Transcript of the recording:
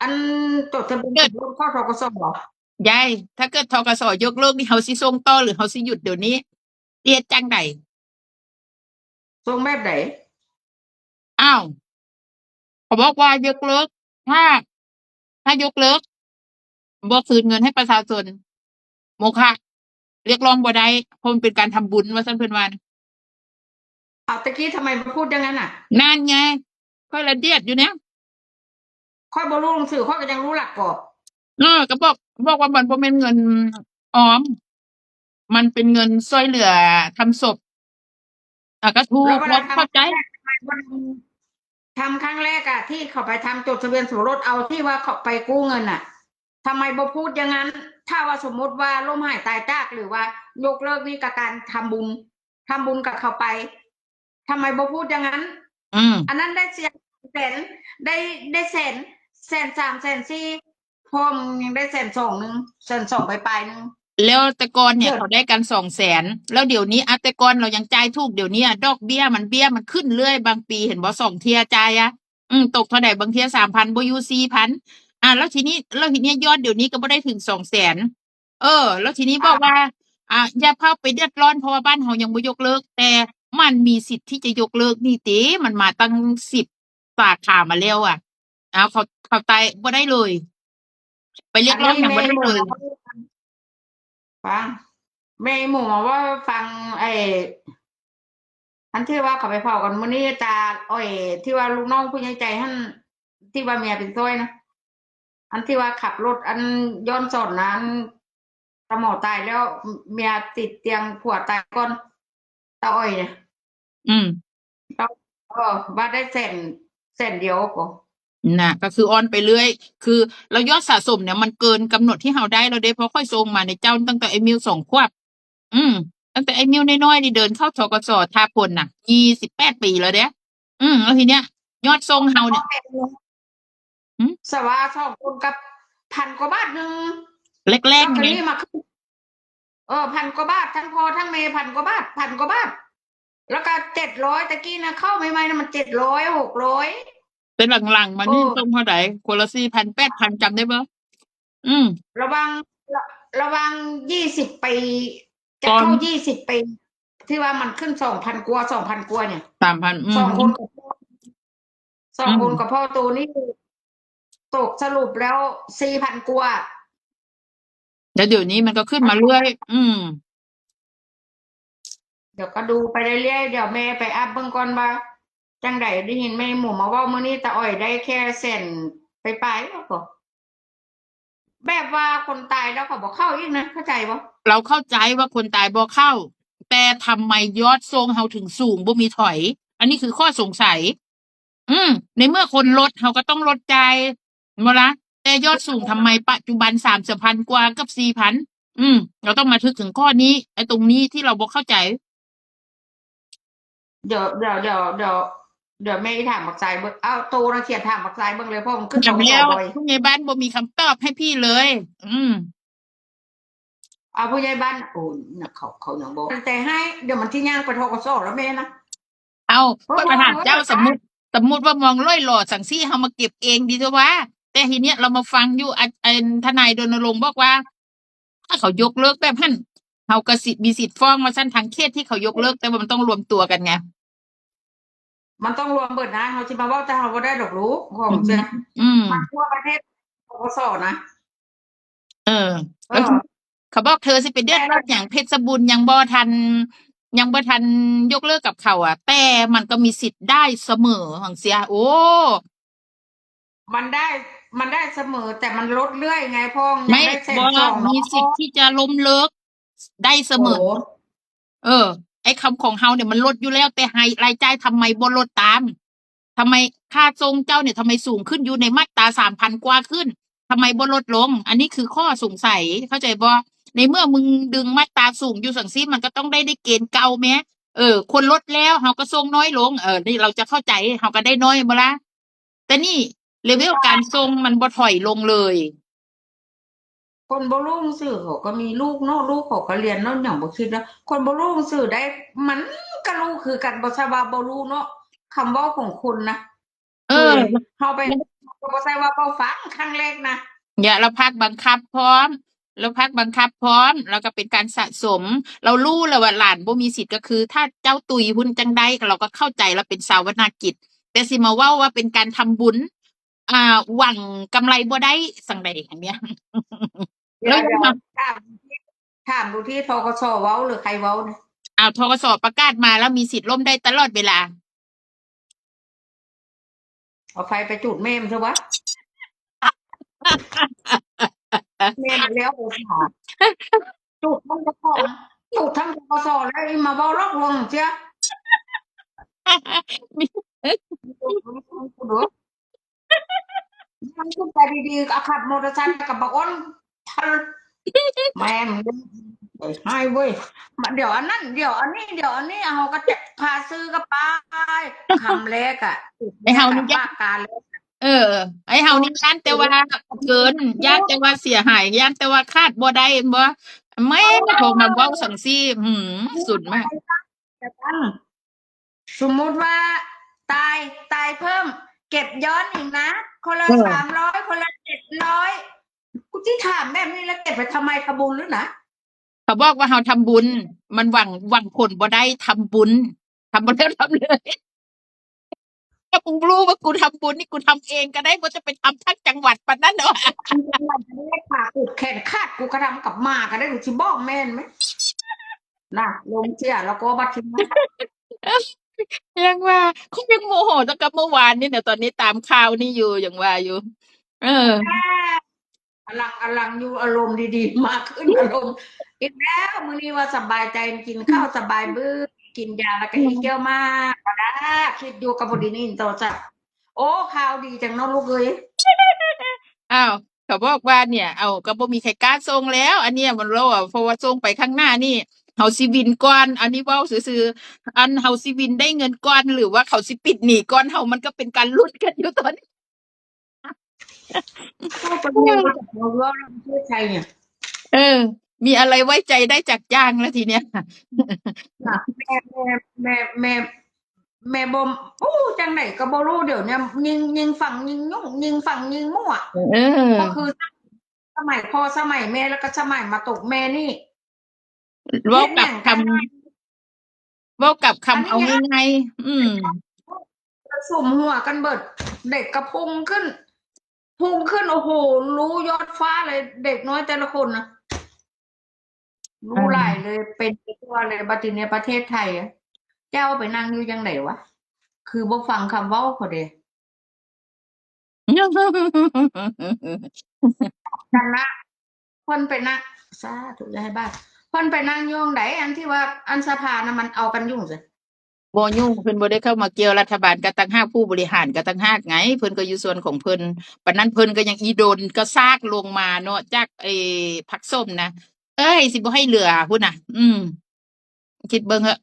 อันจดทะเบียนสมรสข้อทกสเหรอยายถ้าเกิดทกสยกเลิกนี่เฮาสิส่งต่อหรือเฮาสิหยุดเดี๋ยวนี้เรียกจังไดทรงแบบไหนอ้าวเขาบอกว่ายกเลิก ถ้า ถ้ายกเลิกบ่คืนเงินให้ประชาชนโมฆะเรียกร้องบ่ได้เพราะมันเป็นการทำบุญว่าซั่นเพิ่นว่านะเอาตะกี้ทำไมมาพูดอย่างนั้นอะ นั่นไงค่อยละเดียดอยู่เนี่ย ค่อยบรู้หนังสือค่อยก็ยังรู้หลักก่อนเออก็บอกบอกว่ามันบ่แม่นเงินออม มันเป็นเงินช่วยเหลือทำศพอะก็ถูกแล้วเวลาเข้าใจทำครั้งแรกอะที่เขาไปทำจดทะเบียนสมรสเอาที่ว่าเขาไปกู้เงินอะทำไมบ่พูดอย่างนั้น ถ้าว่าสมมติว่าล้มหายตายจากหรือว่ายกเลิกนี่กับการทำบุญทำบุญกับเขาไปทำไมบ่พูดอย่างนั้น อืม อันนั้นได้เสียแสนได้ได้แสน แสนสามแสนสี่พอมงยังได้แสนสองหนึ่งแสนสองไปปลายหนึ่งแล้วแต่ก่อนเนี่ยเขาได้กันสองแสนแล้วเดี๋ยวนี้อะแต่ก่อนเรายังจ่ายถูกเดี๋ยวนี้อะดอกเบี้ยมันเบี้ยมันขึ้นเรื่อย บางปีเห็นบ่สองเทียจ่ายอะอืมตกเท่าไหร่บางเทียสามพันบอยูสี่พันอะแล้วทีนี้แล้วทีนี้ยอดเดี๋ยวนี้ก็บ่ได้ถึงสองแสนเออ แล้วทีนี้บอกว่า อะอย่าเข้าไปเดือดร้อนเพราะว่าบ้านเฮายังบ่ยกเลิก แต่มันมีสิทธิ์ที่จะยกเลิกนี่ติมันมาตั้งสิบสาขามาแล้วอะ อาเขาเขาตายบ่ได้เลย ไปเรียกร้องอย่างบ่ได้เลย ฟังแม่หมูมาว่าฟังไอ้อันที่ว่าเขาไปเผากันมื้อนี้จะอ้อยที่ว่าลูกน้องผู้ใหญ่ใจท่านที่ว่าเมียเป็นต้อยนะอันที่ว่าขับรถอันย้อนสอนนะอันตาหมอตายแล้วเมียติดเตียงผัวตายก่อนตาอ้อยเนี่ยอืม เออว่าได้เส้นเส้นเดียวก็ น่ะก็คือออนไปเรื่อย คือเรายอดสะสมเนี่ยมันเกินกำหนดที่เราได้เราได้เพราะค่อยส่งมาในเจ้าตั้งแต่ไอ้มิวสองขวบอืม ตั้งแต่ไอ้มิวน้อยๆนี่เดินเข้าทกสทาพลน่ะยี่สิบแปดปีแล้วเด้อืมแล้วทีเนี้ย ยอดทรงเฮาเนี่ยหืมสวาสองคนกับพันกว่าบาทหนึ่งแรลกอตๆเตอไงรี่มาขึ้นเออพันกว่าบาททั้งพอทั้งเมย์พันกว่าบาทพันกว่าบาทแล้วก็เจ็ดร้อยตะกี้นะเข้าใหม่ๆนะมันเจ็ดร้อยหกร้อย เป็นหลังๆ มานี่โอ้ทรงเท่าไหร่คนละสี่พันแปดพันจำได้ปะอืม ระวังระระวังยี่สิบปีจะตอน เข้ายี่สิบปี ที่ว่ามันขึ้นสองพันกว่าสองพันกว่าเนี่ยสามพันอืสองมคนกับพ่อสองคนอืมกับพ่อตูนี่ตกสรุปแล้วสี่พันกว่าแล้วเดี๋ยวนี้มันก็ขึ้นมาเรื่อย อืม เดี๋ยวก็ดูไปเรื่อยๆเดี๋ยวแม่ไปอัพเบิ่งก่อนว่า จังไดได้ยินแม่หมูมาเว่ามื้อนี้ตาอ้อยได้แค่เส้นไปปลายแล้วก็แบบว่าคนตายแล้วก็บอกเข้าอีกนะเข้าใจบ่เราเข้าใจว่าคนตายบ่เข้า แต่ทำไมยอดทรงเฮาถึงสูงบ่มีถอย อันนี้คือข้อสงสัย อืม ในเมื่อคนลดเฮาก็ต้องลดใจายบ่ละแต่ยอดสูงทำไมปัจจุบันสามสิบพันกว่ากับสี่พันอืม เราต้องมาทึกถึงข้อนี้ไอ้ตรงนี้ที่เราบ่เข้าใจ เดี๋ยวเดี๋ยวเดี๋ยวเดี๋ยว เดี๋ยวแม่ถามบักสายเบิ่งเอาโตนะเขียนถามบักสายเบิ่งเลยเพราะมันขึ้นอย่างตรงแล้วบ่อยผู้ใหญ่บ้านบ่มีคำตอบให้พี่เลย อืมเอาผู้ใหญ่บ้านโอ้น่ะเขาเขายังบอกแต่ให้เดี๋ยวมันที่ย่างไปทกสแล้วแม่นะเอาเพราะก็มาถามว่าเจ้าสมมุติสมมุติว่ามองล่อยหล่อสั่งซี่เฮามาเก็บเองดีตัววะแต่ทีเนี้ยเรามาฟังอยู่อันอันทนายรณรงค์บอกว่า ถ้าเขายกเลิกแบบนั้นเฮาก็สิทธิ์มีสิทธิ์ฟ้องมาสั้นทางเขตที่เขายกเลิกแต่ว่ามันต้องรวมตัวกันไง มันต้องรวมเบิดนะเขาสิมาเว้าแต่เขาบ่ได้ดอกรู้ของเสียอืมมันทั่วประเทศทกสนะ เออเอแล้วอเขาบอกเธอสิไปเดือดร้อนอย่างเพชรบุญยังบ่ทัน ยังบ่ทันยกเลิกกับเขาอะ แต่มันก็มีสิทธิ์ได้เสมอหังเสีย โอ้มันได้มันได้เสมอแต่มันลดเรื่อยไงพ่อยังไม่ได้เส้นบ่สองมีสิทธิ์ที่จะล้มเลิกได้เสมอโโหเออ ไอ้คำของเฮาเนี่ยมันลดอยู่แล้ว แต่ให้รายจ่ายทำไมบ่ลดตามทำไมค่าทรงเจ้าเนี่ยทำไมสูงขึ้นอยู่ในมาตราสามพันกว่าขึ้นทำไมบ่ลดลง อันนี้คือข้อสงสัยเข้าใจบ่ในเมื่อมึงดึงมาตราสูงอยู่สังซีมันก็ต้องได้ได้เกณฑ์เก่าแม้เออ คนลดแล้วเฮาก็ทรงน้อยลง เออนี่เราจะเข้าใจเฮาก็ได้น้อยบ่ละแต่นี่เลเวลการทรงมันบ่ถอยลงเลย คนบ่รู้หนังสื่อเขาก็มีลูกเนาะลูกเขาก็เรียนเนาะอย่างบ่คิดนะคนบ่รู้หนังสื่อได้มันก็รู้คือกันบ่ใช่ว่าบ่รู้เนาะคำเว้าของคุณนะเออเฮาไปก็บ่ใช่ว่าเบาฟังครั้งแรกนะอย่าเราพักบังคับพร้อมเราพักบังคับพร้อม แล้วก็เป็นการสะสม เรารู้แล้วว่าหลานบ่มีสิทธิ์ก็คือ ถ้าเจ้าตุยหุ้นจังใดเราก็เข้าใจเราเป็นสาวนากิจ แต่สิมาเว่าว่าเป็นการทำบุญ อ่า หวังกำไรบ่ได้สังใดอย่างเนี้ยเดี๋ยว แล้วยวมาถามถามดูที่ทกสเว้าหรือใครเว้านะอ้าวทกสประกาศมาแล้วมีสิทธิ์ล่มได้ตลอดเวลา เอาไฟไปจุดเมมใช่ปะเมมแล้วโอ้โหจุดทั้งทกสจุดทั้งทกสแล้วอีมาเว้าลอกลวงเจ้ามันขึ้นไปดีๆก็ขับมอเตอร์ไซค์กับบอกอ้น แม่มงให้เว้ยมาเดี๋ยวอันนั้นเดี๋ยวอันนี้เดี๋ยวอันนี้เอาก็จะพาซื้อก็ไปคำแรกอะไอ้เฮานี่ยะว่าการเลยเออ ไอ้เฮานี่ย่านแต่ว่าเกินย่านแต่ว่าเสียหายย่านแต่ว่าคาดบ่ได้บ่แม่มาโทรมาเว้าสังซี่หืมสุดมาก แต่ตั้งสมมุติว่า ตายตายเพิ่ม เก็บย้อนอีกนะ คนละเออ สามร้อยคนละเจ็ดร้อย กูที่ถามแบบนี้แล้วเก็บไปทำไมขบุญหรือนะเขาบอกว่าเฮาทำบุญ มันหวังหวังผลบ่ได้ทำบุญทำบ่ได้ทำเลยถ้ากูรู้ว่ากูทำบุญนี่กูทำเองก็ได้บ่จะไปทำทั้งจังหวัดปานนั้นเนาะอันนี้มันไม่ได้ขาดแขนขาดกูกระทำกับหมาก็ได้ดูชิบอกแม่นไหมน่ะลงเชียแล้วก็บัตรทิ้งนะยังว่าเขายังโมโหตั้งแต่เมื่อวานนี่เนี่ยตอนนี้ตามข่าวนี่อยู่อย่างว่าอยู่ เออ อลังอลังอยู่อารมณ์ดีๆ มากขึ้นอารมณ์อีกแล้วมื้อนี้ว่าสบายใจกินข้าวสบายบื้อกินยาแล้วก็อีกเยอะมากก็ได้คิดอยู่กับบดีนี่โตจ้ะโอ้ข่าวดีจังเน้องลูกเอ้ยอ้าวเขาบอกว่าเนี่ย เอาก็บ่มีใครกล้าส่งแล้ว อันเนี้ยมันโลอะเพราะว่าส่งไปข้างหน้านี่เฮาสิวินก่อน อันนี้เว้าซื่อๆอันเฮาสิวินได้เงินก่อนหรือว่าเขาสิปิดหนี้ก่อนเฮามันก็เป็นการลุ้นกันอยู่ตอนนี้ เข้าไปเรียนมาจากเราว่าเราประเทศไทยเนี่ย เออ มีอะไรไว้ใจได้จากจ้างแล้วทีเนี้ยน่ะแม่แม่แม่แม่แม่บมโอ้จังไหนก็บ่รู้เดี๋ยวเนี้ยิงยิงฝั่งยิงยุ่งยิงฝั่งยิงมั่วเออ ก็คือ สมัยพ่อสมัยแม่แล้วก็สมัยมาตกแม่นี่ เว้ากับคำเฮ็ดหยังเว้ากับคำอันนี้ เอายากง่ายๆอืมกระสุ่มหัวกันเบิด เด็กกระพุงขึ้น พุงขึ้นโอ้โหรู้ยอดฟ้าเลยเด็กน้อยแต่ละคนนะรู้หลายเลยเป็นไปทั่วเลยบัดนี้ประเทศไทยอะเจ้าไปนั่งอยู่ยังไหนวะคือบ่ฟังคำเว้าเขาเด้กันนะเพิ่นไปนั่งสาธุอย่าให้บ้าเพิ่นไปนั่งอยุ่งไหนอันที่ว่าอันสภานะมันเอากันยุ่งสิ บ่ยุ่งเพิ่นบ่ได้เข้ามาเกี่ยวรัฐบาลก็ตั้งหากผู้บริหารก็ตั้งหากไงเพิ่นก็อยู่ส่วนของเพิ่นปานนั้นเพิ่นก็ยังอีโดนก็ซากลงมาเนาะจากไอ้ผักส้มนะ เอ้ย สิบ่ให้เหลือพุ่นน่ะ อืมคิดเบิ่งเหอะ